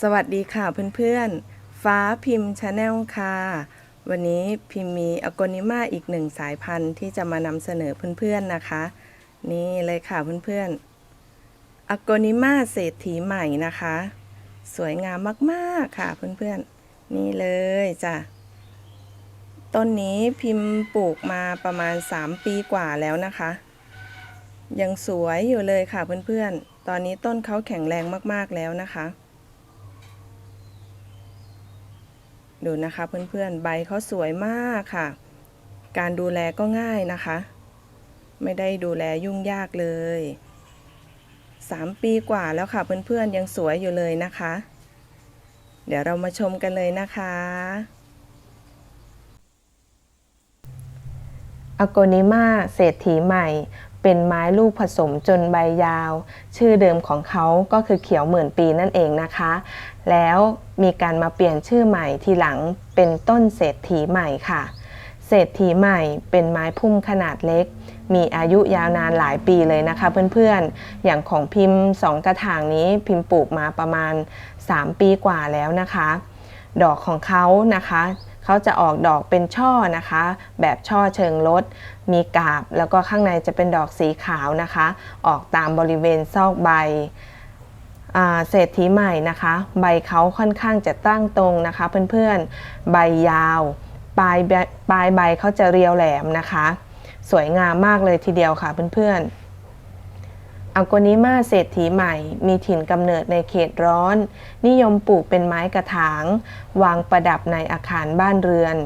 สวัสดีค่ะเพื่อนๆ ฟ้าพิมพ์ชาแนลค่ะ วันนี้พิมพ์มีอโกนิมาอีกหนึ่งสายพันธุ์ที่จะมานำเสนอเพื่อนๆนะคะ นี่เลยค่ะเพื่อนๆอโกนิมาเศรษฐีใหม่นะคะ สวยงามมากๆค่ะเพื่อนๆ นี่เลยจ้ะ ต้นนี้พิมพ์ปลูกมาประมาณ 3 ปีกว่าแล้วนะคะ ยังสวยอยู่เลยค่ะเพื่อนๆ ตอนนี้ต้นเขาแข็งแรงมากๆแล้วนะคะ ดูนะคะเพื่อนๆใบเขาสวยมากค่ะ การดูแลก็ง่ายนะคะ ไม่ได้ดูแลยุ่งยากเลย 3 ปีกว่าแล้วค่ะเพื่อนๆยังสวยอยู่เลยนะคะ เดี๋ยวเรามาชมกันเลยนะคะอโกนิมาเศรษฐีใหม่ เป็นไม้ลูกผสมจนใบยาว ชื่อเดิมของเขาก็คือเขียวหมื่นปีนั่นเองนะคะ แล้วมีการมาเปลี่ยนชื่อใหม่ทีหลังเป็นต้นเศรษฐีใหม่ค่ะ เศรษฐีใหม่เป็นไม้พุ่มขนาดเล็ก มีอายุยาวนานหลายปีเลยนะคะเพื่อนๆ อย่างของพิมพ์สองกระถางนี้พิมพ์ปลูกมาประมาณ 3 ปีกว่าแล้วนะคะ ดอกของเขานะคะ เขาจะออกดอกเป็นช่อนะคะ แบบช่อเชิงลด มีกาบ แล้วก็ข้างในจะเป็นดอกสีขาวนะคะ ออกตามบริเวณซอกใบเศรษฐีใหม่นะคะ ใบเขาค่อนข้างจะตั้งตรงนะคะเพื่อนๆ ใบยาว ปลายปลายใบเขาจะเรียวแหลมนะคะ สวยงามมากเลยทีเดียวค่ะเพื่อนๆ อัลโกนิมาเศรษฐีใหม่ มีถิ่นกำเนิดในเขตร้อน นิยมปลูกเป็นไม้กระถาง วางประดับในอาคารบ้านเรือน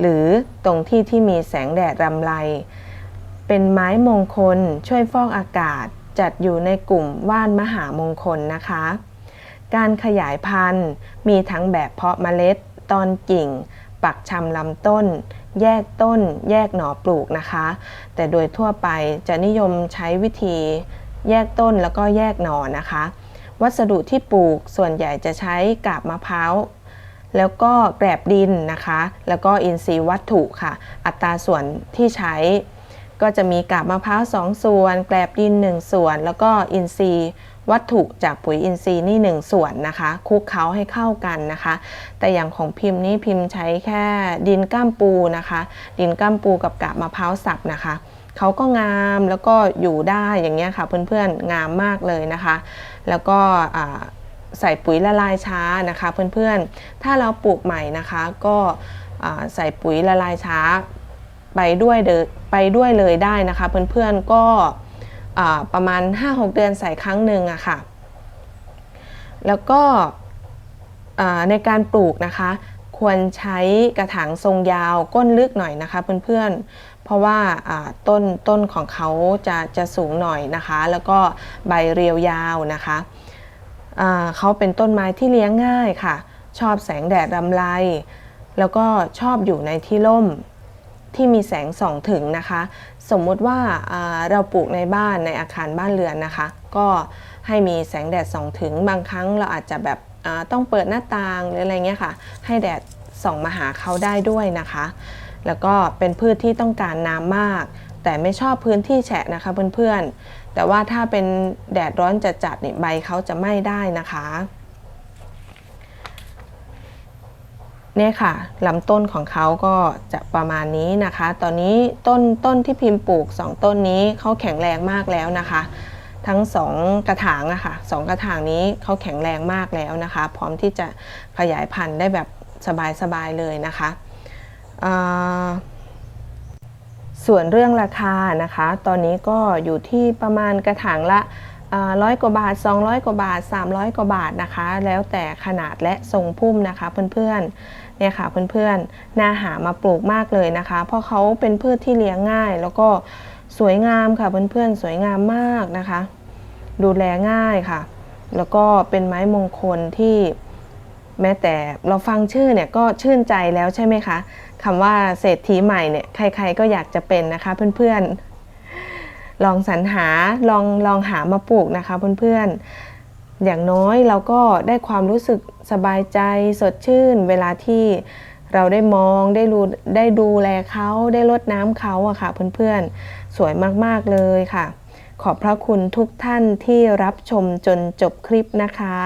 หรือตรงที่ที่มีแสงแดดรำไร เป็นไม้มงคลช่วยฟอกอากาศ จัดอยู่ในกลุ่มว่านมหามงคลนะคะ การขยายพันธุ์มีทั้งแบบเพาะเมล็ด ตอนกิ่ง ปักชำลำต้นแยกต้นแยกหน่อปลูกนะคะ แต่โดยทั่วไปจะนิยมใช้วิธี แยกต้นแล้วก็แยกหน่อนะคะ วัสดุที่ปลูกส่วนใหญ่จะใช้กาบมะพร้าวแล้วก็แกลบดินนะคะ แล้วก็อินทรีย์วัตถุค่ะ อัตราส่วนที่ใช้ ก็จะมีกาบมะพร้าว2ส่วน แกลบดิน 1 ส่วน แล้วก็อินทรีย์วัตถุจากปุ๋ยอินทรีย์นี่ 1 ส่วนนะคะคลุกเคล้าให้เข้ากันนะคะ แต่อย่างของพิมพ์นี่พิมพ์ใช้แค่ดินก้ามปูนะคะ ดินก้ามปูกับกาบมะพร้าวสับนะคะเขาก็งามแล้วก็อยู่ได้อย่างเงี้ยค่ะเพื่อนๆงามมากเลยนะคะ แล้วก็ใส่ปุ๋ยละลายช้านะคะเพื่อนๆถ้าเราปลูกใหม่นะคะก็ใส่ปุ๋ยละลายช้า ไปด้วยเดไปด้วยเลยได้นะคะ เพื่อนๆก็ประมาณ 5-6 เดือนใส่ครั้งหนึ่งอะค่ะ แล้วก็ในการปลูกนะคะ ควรใช้กระถางทรงยาวก้นลึกหน่อยนะคะเพื่อนๆ เพราะว่าต้นต้นของเขาจะจะสูงหน่อยนะคะ แล้วก็ใบเรียวยาวนะคะเขาเป็นต้นไม้ที่เลี้ยงง่ายค่ะ ชอบแสงแดดรำไร แล้วก็ชอบอยู่ในที่ร่ม ที่มีแสงส่องถึงนะคะ สมมุติว่าเราปลูกในบ้านในอาคารบ้านเรือนนะคะ ก็ให้มีแสงแดดส่องถึงบางครั้งเราอาจจะแบบต้องเปิดหน้าต่างหรืออะไรเงี้ยค่ะ ให้แดดส่องมาหาเขาได้ด้วยนะคะ แล้วก็เป็นพืชที่ต้องการน้ำมาก แต่ไม่ชอบพื้นที่แฉะนะคะเพื่อนๆแต่ว่าถ้าเป็นแดดร้อนจัดๆเนี่ยใบเขาจะไหม้ได้นะคะ เนี่ยค่ะลำต้นของเขาก็จะประมาณนี้นะคะ ตอนนี้ต้นต้นที่พิมพ์ปลูก 2 ต้นนี้เขาแข็งแรงมากแล้วนะคะ ทั้ง 2 กระถางอะคะ่ะสกระถางนี้เขาแข็งแรงมากแล้วนะคะ พร้อมที่จะขยายพันธุ์ได้แบบสบายๆเลยนะคะส่วนเรื่องราคานะคะ ตอนนี้ก็อยู่ที่ประมาณกระถางละ ร้อยกว่าบาท 200 กว่าบาท 300 กว่าบาทนะคะ แล้วแต่ขนาดและทรงพุ่มนะคะเพื่อนๆเนี่ยค่ะเพื่อนๆน่าหามาปลูกมากเลยนะคะ เพราะเขาเป็นพืชที่เลี้ยงง่าย แล้วก็สวยงามค่ะเพื่อนๆสวยงามมากนะคะ ดูแลง่ายค่ะ แล้วก็เป็นไม้มงคลที่แม้แต่เราฟังชื่อเนี่ยก็ชื่นใจแล้วใช่ไหมคะคำว่าเศรษฐีใหม่เนี่ยใครๆก็อยากจะเป็นนะคะเพื่อนๆ ลองสรรหาลองลองหามาปลูกนะคะเพื่อนๆ อย่างน้อยเราก็ได้ความรู้สึกสบายใจสดชื่น เวลาที่เราได้มองได้รู้ได้ดูแลเขาได้รดน้ำเขาอะค่ะเพื่อนๆ สวยมากๆเลยค่ะ ขอบพระคุณทุกท่านที่รับชมจนจบคลิปนะคะ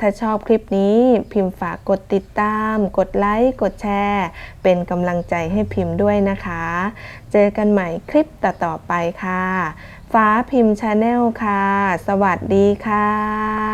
ถ้าชอบคลิปนี้พิมพ์ฝากกดติดตาม กดไลค์ กดแชร์ เป็นกำลังใจให้พิมพ์ด้วยนะคะ เจอกันใหม่คลิปต่อๆไปค่ะ ฟ้าพิมพ์ชาแนลค่ะ สวัสดีค่ะ